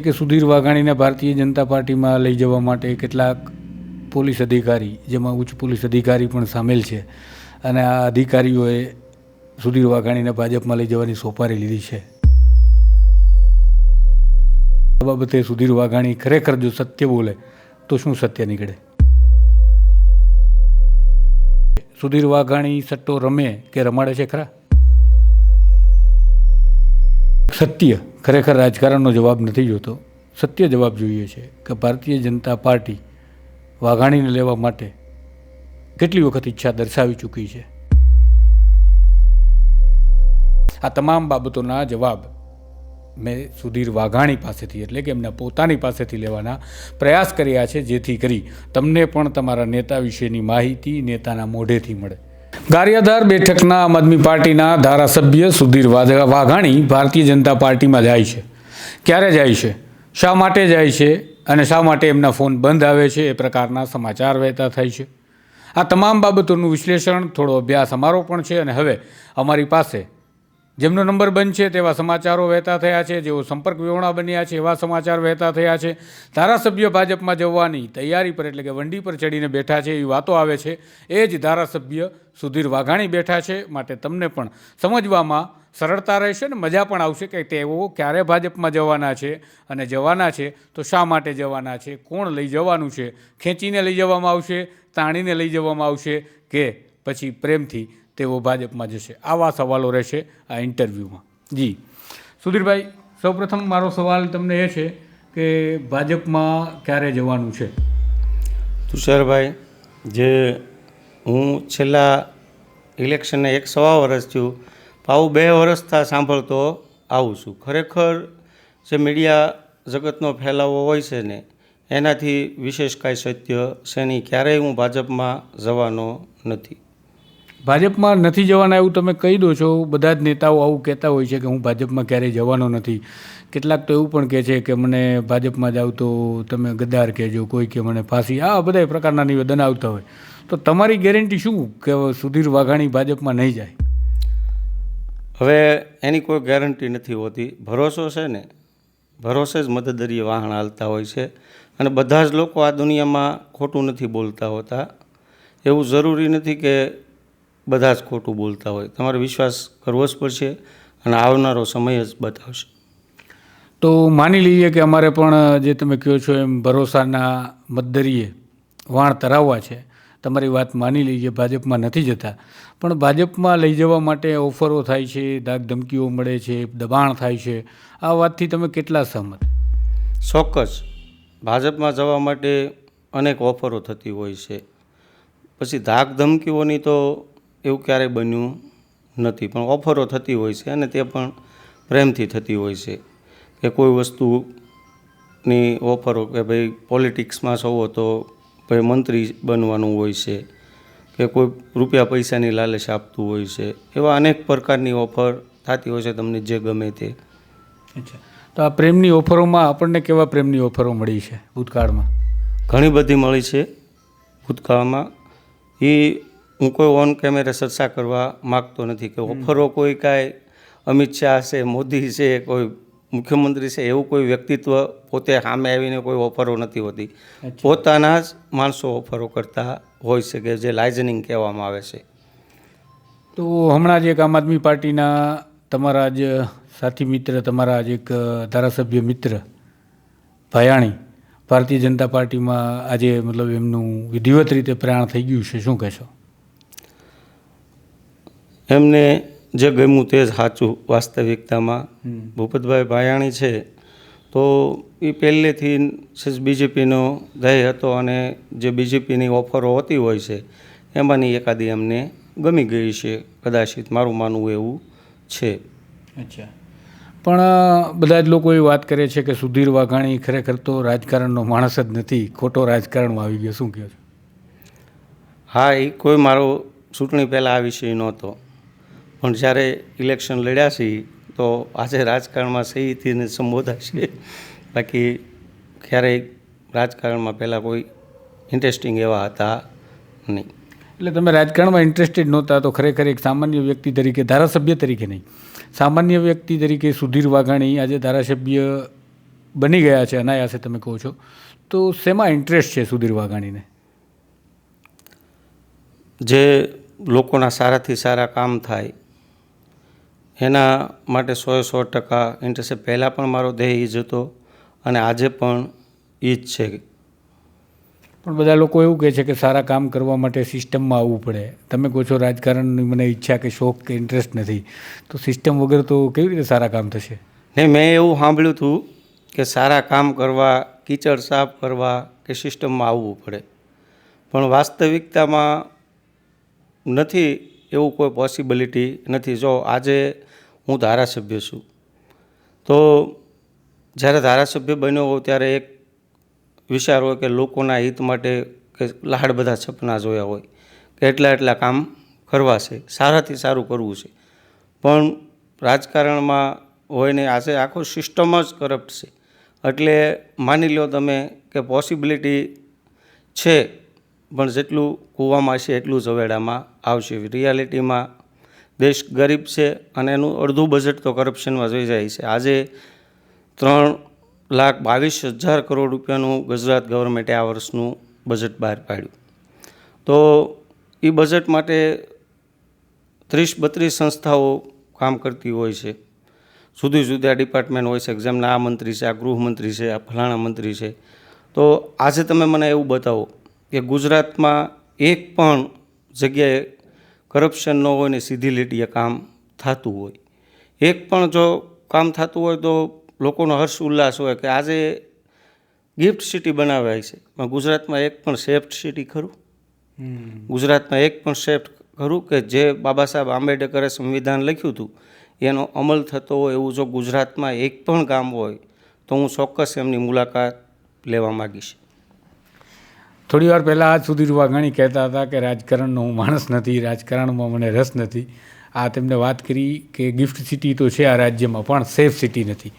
કે સુધીર વાઘાણીને ભારતીય જનતા પાર્ટીમાં લઈ જવા માટે કેટલાક પોલીસ અધિકારી, જેમાં ઉચ્ચ પોલીસ અધિકારી પણ સામેલ છે, અને આ અધિકારીઓએ સુધીર વાઘાણીને ભાજપમાં લઈ જવાની સોપારી લીધી છે. આ બાબતે સુધીર વાઘાણી ખરેખર જો સત્ય બોલે, તો શું સત્ય નીકળે? સુધીર વાઘાણી સટ્ટો રમે કે રમાડે છે ખરા? સત્ય ખરેખર રાજકારણનો જવાબ નથી જોતો. સત્ય જવાબ જોઈએ છે કે ભારતીય જનતા પાર્ટી વાઘાણીને લેવા માટે કેટલી વખત ઈચ્છા દર્શાવી ચૂકી છે? આ તમામ બાબતોના જવાબ મેં સુધીર વાઘાણી પાસેથી, એટલે કે એમના પોતાની પાસેથી લેવાના પ્રયાસ કર્યા છે, જેથી કરી તમને પણ તમારા નેતા વિશેની માહિતી નેતાના મોઢેથી મળે. ગારિયાધાર બેઠકના આમ આદમી પાર્ટીના ધારાસભ્ય સુધીર વાઘ- વાઘાણી ભારતીય જનતા પાર્ટીમાં જાય છે. ક્યારે જાય છે? શા માટે જાય છે અને શા માટે એમના ફોન બંધ આવે છે એ પ્રકારના સમાચાર વહેતા થાય છે. આ તમામ બાબતોનું વિશ્લેષણ, થોડો અભ્યાસ અમારો પણ છે અને હવે અમારી પાસે જેમનો નંબર બંધ છે તેવા સમાચારો વહેતા થયા છે, જેઓ સંપર્ક વિહોણા બન્યા છે એવા સમાચાર વહેતા થયા છે. ધારાસભ્ય ભાજપમાં જવાની તૈયારી પર એટલે કે વંડી પર ચડીને બેઠા છે એવી વાતો આવે છે. એ જ ધારાસભ્ય સુધીર વાઘાણી બેઠા છે માટે તમને પણ સમજવામાં સરળતા રહેશે ને મજા પણ આવશે કે તેઓ ક્યારે ભાજપમાં જવાના છે અને જવાના છે તો શા માટે જવાના છે, કોણ લઈ જવાનું છે, ખેંચીને લઈ જવામાં આવશે, તાણીને લઈ જવામાં આવશે કે પછી પ્રેમથી તેઓ ભાજપમાં જશે. આવા સવાલો રહેશે આ ઇન્ટરવ્યૂમાં. જી. સુધીરભાઈ, સૌપ્રથમ મારો સવાલ તમને એ છે કે ભાજપમાં ક્યારે જવાનું છે? તુષારભાઈ, જે હું છેલ્લા ઇલેક્શનને એક સવા વર્ષ થયું પાવું બે વર્ષથી સાંભળતો આવું છું. ખરેખર જે મીડિયા જગતનો ફેલાવો હોય છે ને, એનાથી વિશેષ કાંઈ સત્ય છે નહીં. ક્યારેય હું ભાજપમાં જવાનો નથી. ભાજપમાં નથી જવાના એવું તમે કહી દો છો. બધા જ નેતાઓ આવું કહેતા હોય છે કે હું ભાજપમાં ક્યારેય જવાનો નથી. કેટલાક તો એવું પણ કહે છે કે મને ભાજપમાં જાવ તો તમે ગદ્દાર કહેજો, કોઈ કે મને ફાંસી. આ બધા પ્રકારના નિવેદન આવતા હોય. તો તમારી ગેરંટી શું કે સુધીર વાઘાણી ભાજપમાં નહીં જાય? હવે એની કોઈ ગેરંટી નથી હોતી. ભરોસો છે ને, ભરોસે જ મદદરીય વાહન હાલતા હોય છે. અને બધા જ લોકો આ દુનિયામાં ખોટું નથી બોલતા હોતા. એવું જરૂરી નથી કે બધા જ ખોટું બોલતા હોય. તમારે વિશ્વાસ કરવો જ પડશે અને આવનારો સમય જ બતાવશે. તો માની લઈએ કે અમારે પણ જે તમે કહો છો એમ ભરોસાના મતદરીએ વાણ તરાવવા છે. તમારી વાત માની લઈએ ભાજપમાં નથી જતા. પણ ભાજપમાં લઈ જવા માટે ઓફરો થાય છે દાગ ધમકીઓ મળે છે દબાણ થાય છે. આ વાતથી તમે કેટલા સહમત? ચોક્કસ. ભાજપમાં જવા માટે અનેક ઓફરો થતી હોય છે. પછી ધાક ધમકીઓની તો એવું ક્યારેય બન્યું નથી. પણ ઓફરો થતી હોય છે અને તે પણ પ્રેમથી થતી હોય છે કે કોઈ વસ્તુની ઓફરો કે ભાઈ પોલિટિક્સમાં છો તો ભાઈ મંત્રી બનવાનું હોય છે કે કોઈ રૂપિયા પૈસાની લાલચ આપતું હોય છે. એવા અનેક પ્રકારની ઓફર થતી હોય છે તમને જે ગમે તે. અચ્છા. તો આ પ્રેમની ઓફરોમાં આપણને કેવા પ્રેમની ઓફરો મળી છે ભૂતકાળમાં? ઘણી બધી મળી છે ભૂતકાળમાં. એ હું કોઈ ઓન કેમેરા ચર્ચા કરવા માગતો નથી કે ઓફરો કોઈ કાંઈ અમિત શાહ છે મોદી છે કોઈ મુખ્યમંત્રી છે એવું કોઈ વ્યક્તિત્વ પોતે સામે આવીને કોઈ ઓફરો નથી હોતી. પોતાના જ માણસો ઓફરો કરતા હોય છે કે જે લાઇઝનિંગ કહેવામાં આવે છે. તો હમણાં જ એક આમ આદમી પાર્ટીના તમારા જ સાથી મિત્ર તમારા જ એક ધારાસભ્ય મિત્ર ભયાણી ભારતીય જનતા પાર્ટીમાં આજે મતલબ એમનું વિધિવત રીતે પ્રયાણ થઈ ગયું છે. શું કહેશો? એમને જે ગમ્યું તે જ સાચું વાસ્તવિકતામાં. ભૂપતભાઈ ભાયાણી છે તો એ પહેલેથી જ બીજેપીનો ધ્યેય હતો અને જે બીજેપીની ઓફરો હોતી હોય છે એમાંની એકાદી એમને ગમી ગઈ છે કદાચિત મારું માનવું એવું છે. અચ્છા. પણ બધા જ લોકો એ વાત કરે છે કે સુધીર વાઘાણી ખરેખર તો રાજકારણનો માણસ જ નથી ખોટો રાજકારણમાં આવી ગયો શું કહો છો? હા એ કોઈ મારો ચૂંટણી પહેલાં આ વિષય નહોતો. પણ જ્યારે ઇલેક્શન લડ્યા છીએ તો આજે રાજકારણમાં સહીથી સંબોધાશે. બાકી ક્યારેય રાજકારણમાં પહેલાં કોઈ ઇન્ટરેસ્ટિંગ એવા હતા નહીં. એટલે તમે રાજકારણમાં ઇન્ટરેસ્ટેડ નહોતા તો ખરેખર એક સામાન્ય વ્યક્તિ તરીકે ધારાસભ્ય તરીકે નહીં. સામાન્ય વ્યક્તિ તરીકે સુધીર વાઘાણી આજે ધારાસભ્ય બની ગયા છે અનાયાસે તમે કહો છો. તો શેમાં ઇન્ટરેસ્ટ છે સુધીર વાઘાણીને? જે લોકોના સારાથી સારા કામ થાય એના માટે સો સો ટકા ઇન્ટરેસ્ટ પહેલાં પણ મારો ધ્યેય એ જ હતો અને આજે પણ એ જ છે. પણ બધા લોકો એવું કહે છે કે સારા કામ કરવા માટે સિસ્ટમમાં આવવું પડે. તમે કહો છો રાજકારણની મને ઈચ્છા કે શોખ કે ઇન્ટરેસ્ટ નથી. તો સિસ્ટમ વગર તો કેવી રીતે સારા કામ થશે? ને મેં એવું સાંભળ્યું હતું કે સારા કામ કરવા કીચડ સાફ કરવા કે સિસ્ટમમાં આવવું પડે. પણ વાસ્તવિકતામાં નથી એવું કોઈ પોસિબિલિટી નથી. જો આજે હું ધારાસભ્ય છું. તો જ્યારે ધારાસભ્ય બન્યો હોઉં ત્યારે એક વિચાર હોય કે લોકોના હિત માટે કે લાડ બધા સપના જોયા હોય, કે એટલા એટલા કામ કરવા છે, સારાથી સારું કરવું છે. પણ રાજકારણમાં હોય ને આજે આખો સિસ્ટમ જ કરપ્ટ છે. એટલે માની લો તમે કે પોસિબિલિટી છે, પણ જેટલું કૂવામાં છે એટલું જ અવેડામાં આવશે. રિયાલિટીમાં દેશ ગરીબ છે અને એનું અડધું બજેટ તો કરપ્શનમાં જોઈ જાય છે. આજે ત્રણ લાખ બાવીસ હજાર કરોડ રૂપિયાનું ગુજરાત ગવર્મેન્ટે આ વર્ષનું બજેટ બહાર પાડ્યું. તો એ બજેટ માટે ત્રીસ બત્રીસ સંસ્થાઓ કામ કરતી હોય છે. જુદી જુદી આ ડિપાર્ટમેન્ટ હોય છે. જેમના આ મંત્રી છે, આ ગૃહમંત્રી છે, આ ફલાણા મંત્રી છે. તો આજે તમે મને એવું બતાવો કે ગુજરાતમાં એક પણ જગ્યાએ કરપ્શન ન હોય ને સીધી લીટીએ કામ થતું હોય. એક પણ જો કામ થતું હોય તો લોકોનો હર્ષ ઉલ્લાસ હોય કે આજે ગિફ્ટ સિટી બનાવાય છે. પણ ગુજરાતમાં એક પણ સેફ્ટ સિટી ખરું? ગુજરાતમાં એક પણ સેફ્ટ ખરું કે જે બાબા સાહેબ આંબેડકરે સંવિધાન લખ્યું હતું? એનો અમલ થતો હોય એવું જો ગુજરાતમાં એક પણ ગામ હોય તો હું ચોક્કસ એમની મુલાકાત લેવા માગીશ. થોડી વાર પહેલાં આજ સુધીર વાઘાણી કહેતા હતા કે રાજકારણનો હું માણસ નથી, રાજકારણમાં મને રસ નથી. આ તેમને વાત કરી કે ગિફ્ટ સિટી તો છે આ રાજ્યમાં, પણ સેફ સિટી નથી.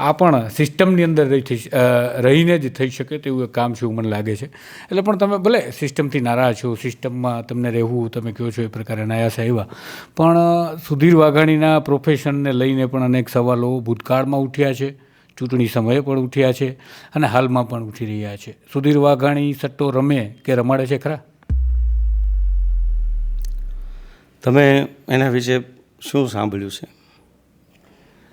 આ પણ સિસ્ટમની અંદર રહી રહીને જ થઈ શકે તેવું એક કામ છે એવું મને લાગે છે. એટલે પણ તમે ભલે સિસ્ટમથી નારાજ છો સિસ્ટમમાં તમને રહેવું, તમે કહો છો એ પ્રકારે નાયાસ આવ્યા. પણ સુધીર વાઘાણીના પ્રોફેશનને લઈને પણ અનેક સવાલો ભૂતકાળમાં ઉઠ્યા છે. ચૂંટણી સમયે પણ ઉઠ્યા છે અને હાલમાં પણ ઉઠી રહ્યા છે. સુધીર વાઘાણી સટ્ટો રમે કે રમાડે છે ખરા? તમે એના વિશે શું સાંભળ્યું છે?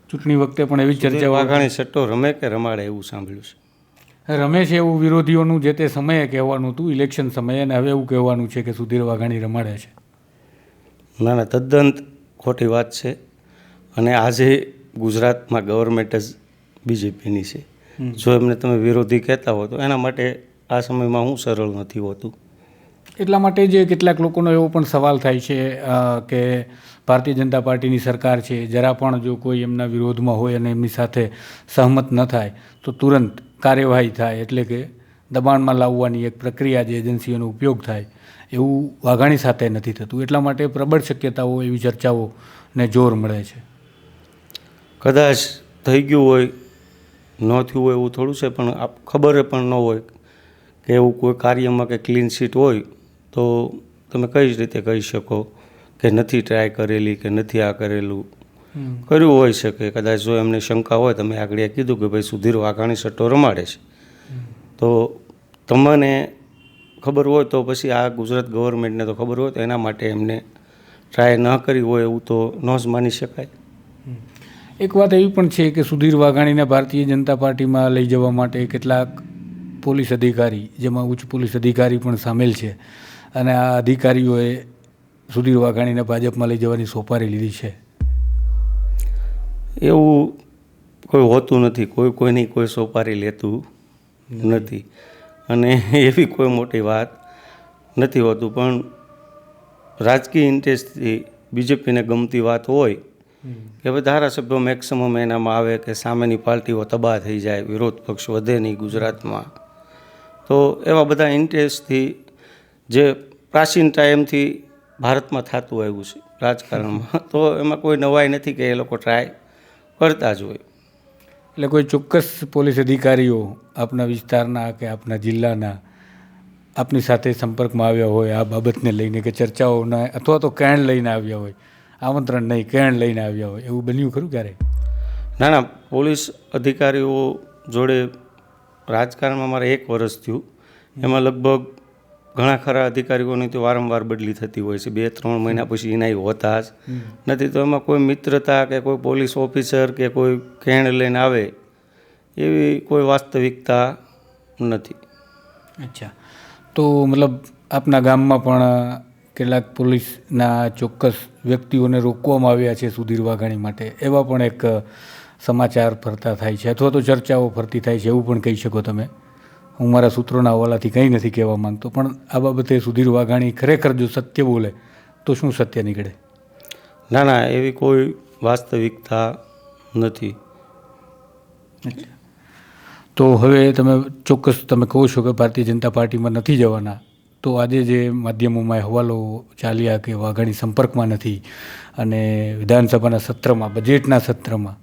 ચૂંટણી વખતે પણ એવી ચર્ચા વાઘાણી સટ્ટો રમે કે રમાડે એવું સાંભળ્યું છે? રમે છે એવું વિરોધીઓનું જે તે સમયે કહેવાનું હતું ઇલેક્શન સમયે અને હવે એવું કહેવાનું છે કે સુધીર વાઘાણી રમાડે છે. ના ના તદ્દન ખોટી વાત છે. અને આજે ગુજરાતમાં ગવર્મેન્ટ જ બીજેપીની છે. જો એમને તમે વિરોધી કહેતા હો તો એના માટે આ સમયમાં હું સરળ નથી હોતું. એટલા માટે જે કેટલાક લોકોનો એવો પણ સવાલ થાય છે કે ભારતીય જનતા પાર્ટીની સરકાર છે જરા પણ જો કોઈ એમના વિરોધમાં હોય અને એમની સાથે સહમત ન થાય તો તુરંત કાર્યવાહી થાય એટલે કે દબાણમાં લાવવાની એક પ્રક્રિયા જે એજન્સીઓનો ઉપયોગ થાય એવું વાઘાણી સાથે નથી થતું. એટલા માટે પ્રબળ શક્યતાઓ એવી ચર્ચાઓને જોર મળે છે. કદાચ થઈ ગયું હોય ન થયું હોય એવું થોડું છે પણ આપ ખબર પણ ન હોય કે એવું કોઈ કાર્યમાં કે ક્લીન શીટ હોય તો તમે કઈ જ રીતે કહી શકો કે નથી ટ્રાય કરેલી કે નથી આ કરેલું. કર્યું હોઈ શકે કદાચ જો એમને શંકા હોય તમે આગળ કીધું કે ભાઈ સુધીર વાઘાણી સટ્ટો રમાડે છે. તો તમને ખબર હોય તો પછી આ ગુજરાત ગવર્મેન્ટને તો ખબર હોય તો એના માટે એમને ટ્રાય ન કરી હોય એવું તો ન જ માની શકાય. એક વાત એવી પણ છે કે સુધીર વાઘાણીને ભારતીય જનતા પાર્ટીમાં લઈ જવા માટે કેટલાક પોલીસ અધિકારી, જેમાં ઉચ્ચ પોલીસ અધિકારી પણ સામેલ છે, અને આ અધિકારીઓએ સુધીર વાઘાણીને ભાજપમાં લઈ જવાની સોપારી લીધી છે. એવું કોઈ હોતું નથી. કોઈ કોઈની કોઈ સોપારી લેતું નથી. અને એવી કોઈ મોટી વાત નથી હોતું. પણ રાજકીય ઇન્ટરેસ્ટથી બીજેપીને ગમતી વાત હોય કે ભાઈ ધારાસભ્યો મેક્સિમમ એનામાં આવે કે સામેની પાર્ટીઓ તબાહ થઈ જાય, વિરોધ પક્ષ વધે નહીં ગુજરાતમાં. તો એવા બધા ઇન્ટરેસ્ટથી જે પ્રાચીન ટાઈમથી ભારતમાં થતું આવ્યું છે રાજકારણમાં, તો એમાં કોઈ નવાઈ નથી કે એ લોકો ટ્રાય કરતા જ હોય. એટલે કોઈ ચોક્કસ પોલીસ અધિકારીઓ આપના વિસ્તારના કે આપના જિલ્લાના આપની સાથે સંપર્કમાં આવ્યા હોય, આ બાબતને લઈને કે ચર્ચાઓના અથવા તો કેણ લઈને આવ્યા હોય આમંત્રણ નહીં કેણ લઈને આવ્યા હોય એવું બન્યું ખરું ક્યારે ના ના પોલીસ અધિકારીઓ જોડે રાજકારણમાં મારે એક વર્ષ થયું. એમાં લગભગ ઘણા ખરા અધિકારીઓની તો વારંવાર બદલી થતી હોય છે. બે ત્રણ મહિના પછી એનાય હોતા જ. નથી તો એમાં કોઈ મિત્રતા કે કોઈ પોલીસ ઓફિસર કે કોઈ કેણ લઈને આવે એવી કોઈ વાસ્તવિકતા નથી. અચ્છા. તો મતલબ આપના ગામમાં પણ કેટલાક પોલીસના ચોક્કસ વ્યક્તિઓને રોકવામાં આવ્યા છે સુધીર વાઘાણી માટે. એવા પણ એક સમાચાર ફરતા થાય છે અથવા તો ચર્ચાઓ ફરતી થાય છે એવું પણ કહી શકો તમે. હું મારા સૂત્રોના હવાલાથી કંઈ નથી કહેવા માંગતો પણ આ બાબતે સુધીર વાઘાણી ખરેખર જો સત્ય બોલે તો શું સત્ય નીકળે? ના ના એવી કોઈ વાસ્તવિકતા નથી. તો હવે તમે ચોક્કસ તમે કહો છો કે ભારતીય જનતા પાર્ટીમાં નથી જવાના. તો આજે જે માધ્યમોમાં અહેવાલો ચાલ્યા કે વાઘાણી સંપર્કમાં નથી અને વિધાનસભાના સત્રમાં બજેટના સત્રમાં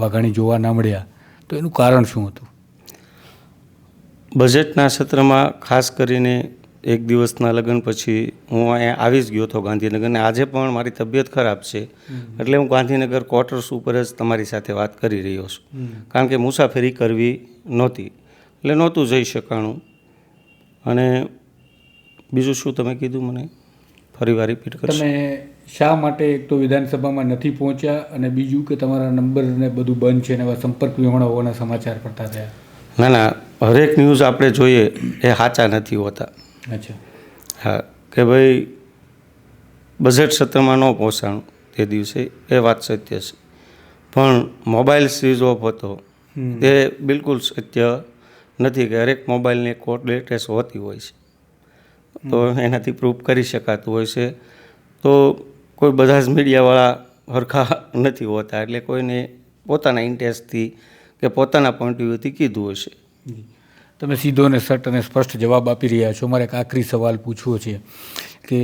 વાઘાણી જોવા ના મળ્યા તો એનું કારણ શું હતું? બજેટના સત્રમાં ખાસ કરીને એક દિવસના લગ્ન પછી હું અહીંયા આવી જ ગયો હતો ગાંધીનગર અને આજે પણ મારી તબિયત ખરાબ છે. એટલે હું ગાંધીનગર ક્વાર્ટર્સ ઉપર જ તમારી સાથે વાત કરી રહ્યો છું. કારણ કે મુસાફરી કરવી નહોતી. એટલે નહોતું જઈ શકાણું. અને બીજું શું તમે કીધું મને? ફરીવાર રિપીટ કરશો. તમે શા માટે એક તો વિધાનસભામાં નથી પહોંચ્યા અને બીજું કે તમારા નંબર ને બધું બંધ છે અને એવા સંપર્ક વિહોણા હોવાના સમાચાર પડતા થયા? ના ના હરેક ન્યૂઝ આપણે જોઈએ એ સાચા નથી હોતા. અચ્છા. હા કે ભાઈ બજેટ સત્રમાં ન પહોંચાણું તે દિવસે એ વાત સત્ય છે. પણ મોબાઈલ સ્વિચ ઓફ હતો. એ બિલકુલ સત્ય નથી કે હરેક મોબાઈલની કોડ લેટેસ્ટ હોતી હોય છે. તો એનાથી પ્રૂફ કરી શકાતું હોય છે. તો કોઈ બધા જ મીડિયાવાળા હરખા નથી હોતા, એટલે કોઈને પોતાના ઇન્ટરેસ્ટથી કે પોતાના પોઈન્ટ વ્યૂથી કીધું હશે. તમે સીધો અને સટ અને સ્પષ્ટ જવાબ આપી રહ્યા છો. મારે એક આખરી સવાલ પૂછવો છે કે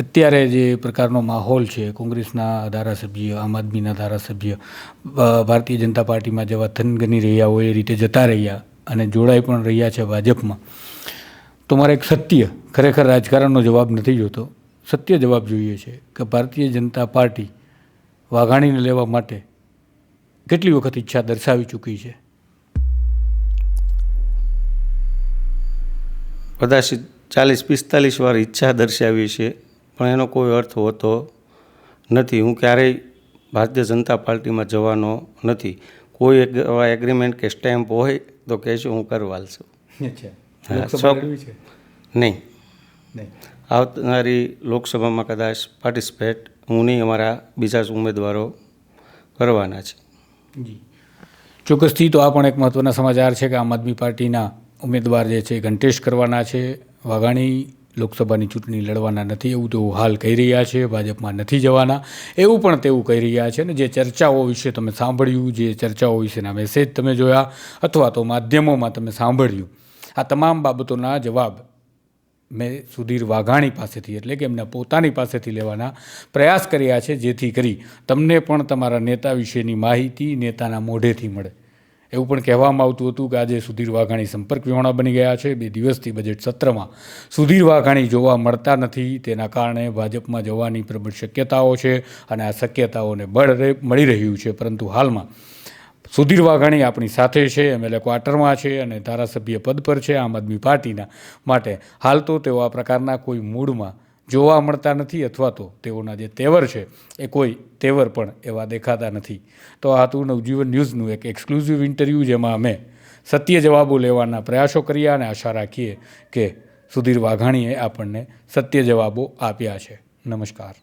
અત્યારે જે પ્રકારનો માહોલ છે, કોંગ્રેસના ધારાસભ્ય, આમ આદમીના ધારાસભ્ય ભારતીય જનતા પાર્ટીમાં જેવા થનગની રહ્યા હોય, એ રીતે જતા રહ્યા અને જોડાઈ પણ રહ્યા છે ભાજપમાં. તો મારે એક સત્ય ખરેખર રાજકારણનો જવાબ નથી જોતો. સત્ય જવાબ જોઈએ છે કે ભારતીય જનતા પાર્ટી વાઘાણીને લેવા માટે કેટલી વખત ઈચ્છા દર્શાવી ચૂકી છે? કદાચ ચાલીસ પિસ્તાલીસ વાર ઈચ્છા દર્શાવી છે પણ એનો કોઈ અર્થ હોતો નથી. હું ક્યારેય ભારતીય જનતા પાર્ટીમાં જવાનો નથી. કોઈ એવા એગ્રીમેન્ટ કે સ્ટેમ્પ હોય તો કહેશું હું કરવાલ છું. અચ્છા. હા, લોકસભા છે? નહીં. નહીં. આવનારી લોકસભામાં કદાચ પાર્ટિસિપેટ હું નહીં અમારા બીજા જ ઉમેદવારો કરવાના છે. જી. ચોક્કસથી તો આ પણ એક મહત્ત્વના સમાચાર છે કે આમ આદમી પાર્ટીના ઉમેદવાર જે છે ઘંટેશ કરવાના છે. વાઘાણી લોકસભાની ચૂંટણી લડવાના નથી એવું તેઓ હાલ કહી રહ્યા છે. ભાજપમાં નથી જવાના. એવું પણ તેવું કહી રહ્યા છે ને જે ચર્ચાઓ વિશે તમે સાંભળ્યું જે ચર્ચાઓ વિશેના મેસેજ તમે જોયા અથવા તો માધ્યમોમાં તમે સાંભળ્યું. આ તમામ બાબતોના જવાબ મેં સુધીર વાઘાણી પાસેથી એટલે કે એમના પોતાની પાસેથી લેવાના પ્રયાસ કર્યા છે, જેથી કરી તમને પણ તમારા નેતા વિશેની માહિતી નેતાના મોઢેથી મળે. એવું પણ કહેવામાં આવતું હતું કે આજે સુધીર વાઘાણી સંપર્ક વિહોણા બની ગયા છે. બે દિવસથી બજેટ સત્રમાં સુધીર વાઘાણી જોવા મળતા નથી. તેના કારણે ભાજપમાં જવાની પ્રબળ શક્યતાઓ છે અને આ શક્યતાઓને બળ મળી રહ્યું છે. પરંતુ હાલમાં સુધીર વાઘાણી આપણી સાથે છે, એમએલએ ક્વાર્ટરમાં છે અને ધારાસભ્ય પદ પર છે, આમ આદમી પાર્ટીના માટે. હાલ તો તેઓ આ પ્રકારના કોઈ મૂડમાં જોવા મળતા નથી અથવા તો તેઓના જે તેવર છે, એ કોઈ તેવર પણ એવા દેખાતા નથી. તો આ હતું નવજીવન ન્યૂઝનું એક એક્સક્લુઝિવ ઇન્ટરવ્યૂ, જેમાં અમે સત્ય જવાબો લેવાના પ્રયાસો કર્યા અને આશા રાખીએ કે સુધીર વાઘાણીએ આપણને સત્ય જવાબો આપ્યા છે. નમસ્કાર.